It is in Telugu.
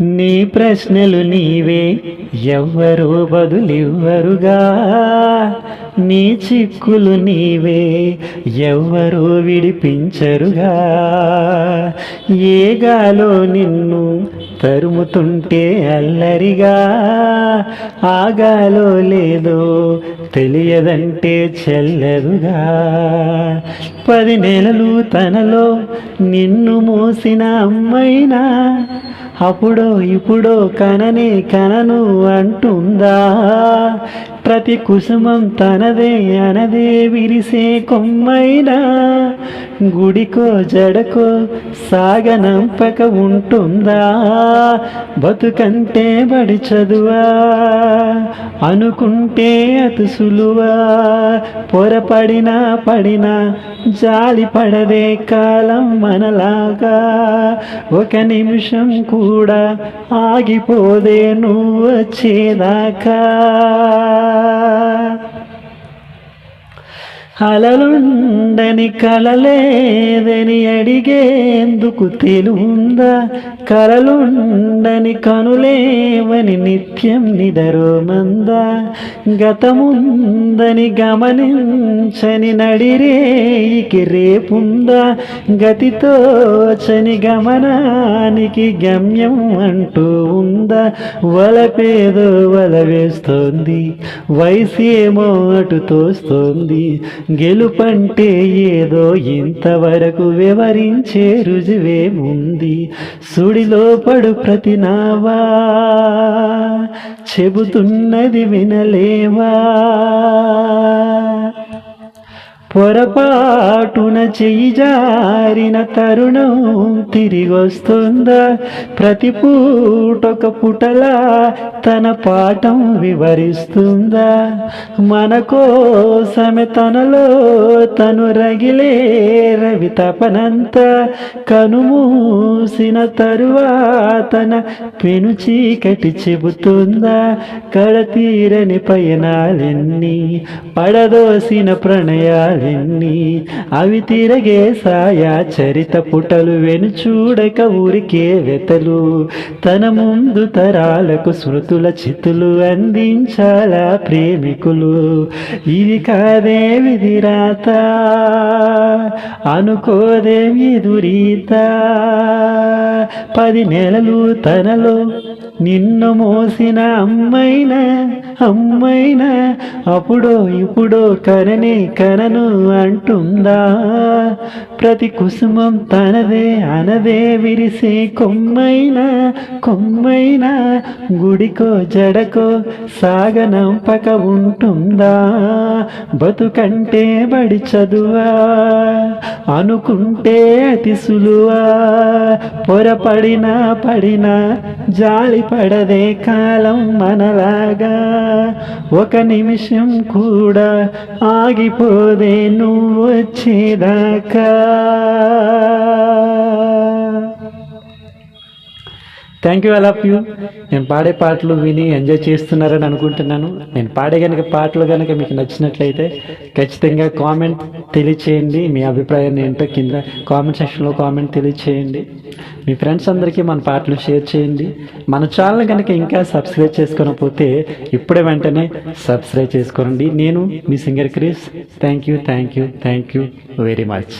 నీ ప్రశ్నలు నీవే ఎవ్వరూ బదులివ్వరుగా. నీ చిక్కులు నీవే ఎవ్వరూ విడిపించరుగా. ఏగాలో నిన్ను తరుముతుంటే అల్లరిగా ఆగాలో లేదో తెలియదంటే చెల్లదుగా. పది నెలలు తనలో నిన్ను మోసిన అమ్మైనా అప్పుడో ఇప్పుడో కననే కనను అంటుందా? ప్రతి కుసుమం తనదే అనదే విరిసే కొమ్మైనా. గుడికో జడకో సాగనంపక ఉంటుందా? బతుకంటే బడి చదువా? అనుకుంటే అతి సులువా? పొరపడినా పడినా జాలి పడదే కాలం మనలాగా? ఒక నిమిషం కూడా ఆగిపోదే నువ్వు వచ్చేదాకా? అలలుండని కలలేదని అడిగేందుకు తెలుందా కలలుండని కనులేవని నిత్యం నిదరోమందా? గతముందని చని నడిరేయికి రేపుందా? గతితో చని గమనానికి గమ్యం అంటూ ఉందా? వలపేదో వల వేస్తోంది వయసేమో అటు తోస్తోంది గెలుపంటే ఏదో ఇంతవరకు వివరించే రుజువేముంది? సుడిలో పడు ప్రతి నావా చెబుతున్నది వినలేవా? పొరపాటున చెయ్యి జారిన తరుణం తిరిగొస్తుందా? ప్రతి పూటొక పుటలా తన పాఠం వివరిస్తుందా? మన కోసమే తనలో తను రగిలే రవి తపనంత కనుమూసిన తరువాతన పెను చీకటి చెబుతుందా? కడతీరని పయనాలెన్ని పడదోసిన ఎన్ని అవి తిరగే సాయా చరిత పుటలు వెను చూడక ఊరికే వెతలు. తన ముందు తరాలకు స్మృతుల చితులు అందించాలా ప్రేమికులు. ఇది కాదే విధిరాత అనుకోదే ఎదురీత? పది నెలలు తనలో నిన్ను మోసిన అమ్మైన అమ్మైన అప్పుడో ఇప్పుడో కననే కనను. అంటుందా? ప్రతి కుసుమం తనదే అనదే విరిసే కొమ్మైనా కొమ్మైనా గుడికో జడకో సాగనంపక ఉంటుందా? బతుకంటే బడి చదువా? అనుకుంటే అతి సులువా? పొరపడినా పడినా జాలి పడదే కాలం మనలాగా. ఒక నిమిషం కూడా ఆగిపోదే నువ్వు వచ్చేదాకా thank you all of you నేను పాడే పాటలు విని ఎంజాయ్ చేస్తున్నారని అనుకుంటున్నాను. నేను పాడే కనుక పాటలు కనుక మీకు నచ్చినట్లయితే ఖచ్చితంగా కామెంట్ తెలియచేయండి. మీ అభిప్రాయాన్ని ఏంటో కింద కామెంట్ సెక్షన్లో కామెంట్ తెలియచేయండి. మీ ఫ్రెండ్స్ అందరికీ మన పాటలు షేర్ చేయండి. మన ఛానల్ కనుక ఇంకా సబ్స్క్రైబ్ చేసుకోకపోతే ఇప్పుడే వెంటనే సబ్స్క్రైబ్ చేసుకోండి. నేను మీ singer Chris. Thank you thank you thank you very much